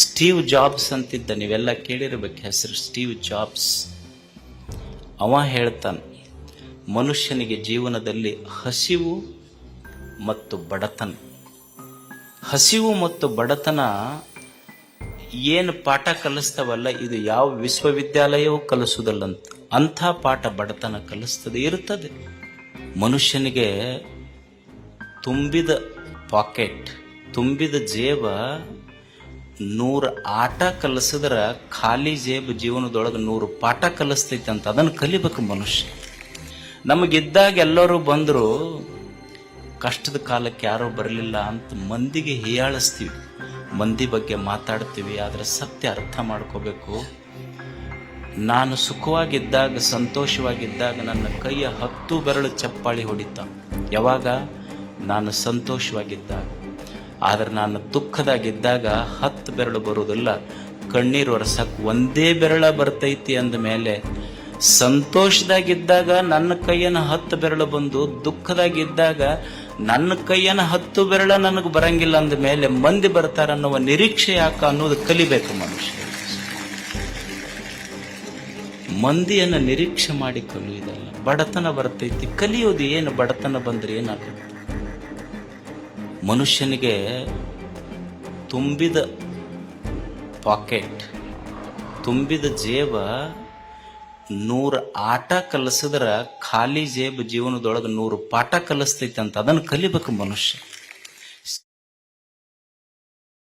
Steve jobs ಅಂತಿದ್ದ, ನೀವೆಲ್ಲ ಕೇಳಿರ್ಬೇಕು ಹೆಸರು ಸ್ಟೀವ್ ಜಾಬ್ಸ್. ಅವ ಹೇಳ್ತಾನೆ, ಮನುಷ್ಯನಿಗೆ ಜೀವನದಲ್ಲಿ ಹಸಿವು ಮತ್ತು ಬಡತನ. ಹಸಿವು ಮತ್ತು ಬಡತನ ಏನು ಪಾಠ ಕಲಿಸ್ತಾವಲ್ಲ, ಇದು ಯಾವ ವಿಶ್ವವಿದ್ಯಾಲಯವೂ ಕಲಿಸುವುದಲ್ಲಂತ. ಅಂಥ ಪಾಠ ಬಡತನ ಕಲಿಸ್ತದೆ ಇರುತ್ತದೆ ಮನುಷ್ಯನಿಗೆ ತುಂಬಿದ ಪಾಕೆಟ್, ತುಂಬಿದ ಜೇಬ ನೂರು ಆಟ ಕಲಿಸಿದ್ರ ಖಾಲಿ ಜೇಬು ಜೀವನದೊಳಗೆ ನೂರು ಪಾಠ ಕಲಿಸ್ತೈತೆ ಅಂತ ಅದನ್ನು ಕಲಿಬೇಕು ಮನುಷ್ಯ. ನಮಗಿದ್ದಾಗ ಎಲ್ಲರೂ ಬಂದರು, ಕಷ್ಟದ ಕಾಲಕ್ಕೆ ಯಾರೂ ಬರಲಿಲ್ಲ ಅಂತ ಮಂದಿಗೆ ಹೀಯಾಳಿಸ್ತೀವಿ. ಮಂದಿ ಬಗ್ಗೆ ಮಾತಾಡ್ತೀವಿ, ಆದರೆ ಸತ್ಯ ಅರ್ಥ ಮಾಡ್ಕೋಬೇಕು. ನಾನು ಸುಖವಾಗಿದ್ದಾಗ, ಸಂತೋಷವಾಗಿದ್ದಾಗ ನನ್ನ ಕೈಯ ಹತ್ತು ಬೆರಳು ಚಪ್ಪಾಳಿ ಹೊಡಿತ. ಯಾವಾಗ? ನಾನು ಸಂತೋಷವಾಗಿದ್ದಾಗ. ಆದರೆ ನಾನು ದುಃಖದಾಗಿದ್ದಾಗ ಹತ್ತು ಬೆರಳು ಬರುವುದಿಲ್ಲ. ಕಣ್ಣೀರು ಒರೆಸಕ್ಕೆ ಒಂದೇ ಬೆರಳ ಬರ್ತೈತಿ ಅಂದ ಮೇಲೆ ಸಂತೋಷದಾಗಿದ್ದಾಗ ನನ್ನ ಕೈಯನ್ನು ಹತ್ತು ಬೆರಳು ಬಂದು ದುಃಖದಾಗಿದ್ದಾಗ ನನ್ನ ಕೈಯನ್ನು ಹತ್ತು ಬೆರಳ ನನಗೆ ಬರಂಗಿಲ್ಲ ಅಂದ ಮೇಲೆ ಮಂದಿ ಬರ್ತಾರ ಅನ್ನುವ ನಿರೀಕ್ಷೆ ಯಾಕ ಅನ್ನೋದು ಕಲಿಬೇಕು ಮನುಷ್ಯ. ಮಂದಿಯನ್ನು ನಿರೀಕ್ಷೆ ಮಾಡಿ ಕಲಿಯುವುದಲ್ಲ. ಬಡತನ ಬರ್ತೈತಿ. ಕಲಿಯೋದು ಏನು? ಬಡತನ ಬಂದ್ರೆ ಏನಾಗುತ್ತೆ? ಮನುಷ್ಯನಿಗೆ ತುಂಬಿದ ಪಾಕೆಟ್, ತುಂಬಿದ ಜೇಬ, ನೂರು ಆಟ ಕಲಿಸಿದ್ರೆ ಖಾಲಿ ಜೇಬ ಜೀವನದೊಳಗೆ ನೂರು ಪಾಠ ಕಲಿಸ್ತೈತೆ ಅಂತ ಅದನ್ನು ಕಲಿಬೇಕು ಮನುಷ್ಯ.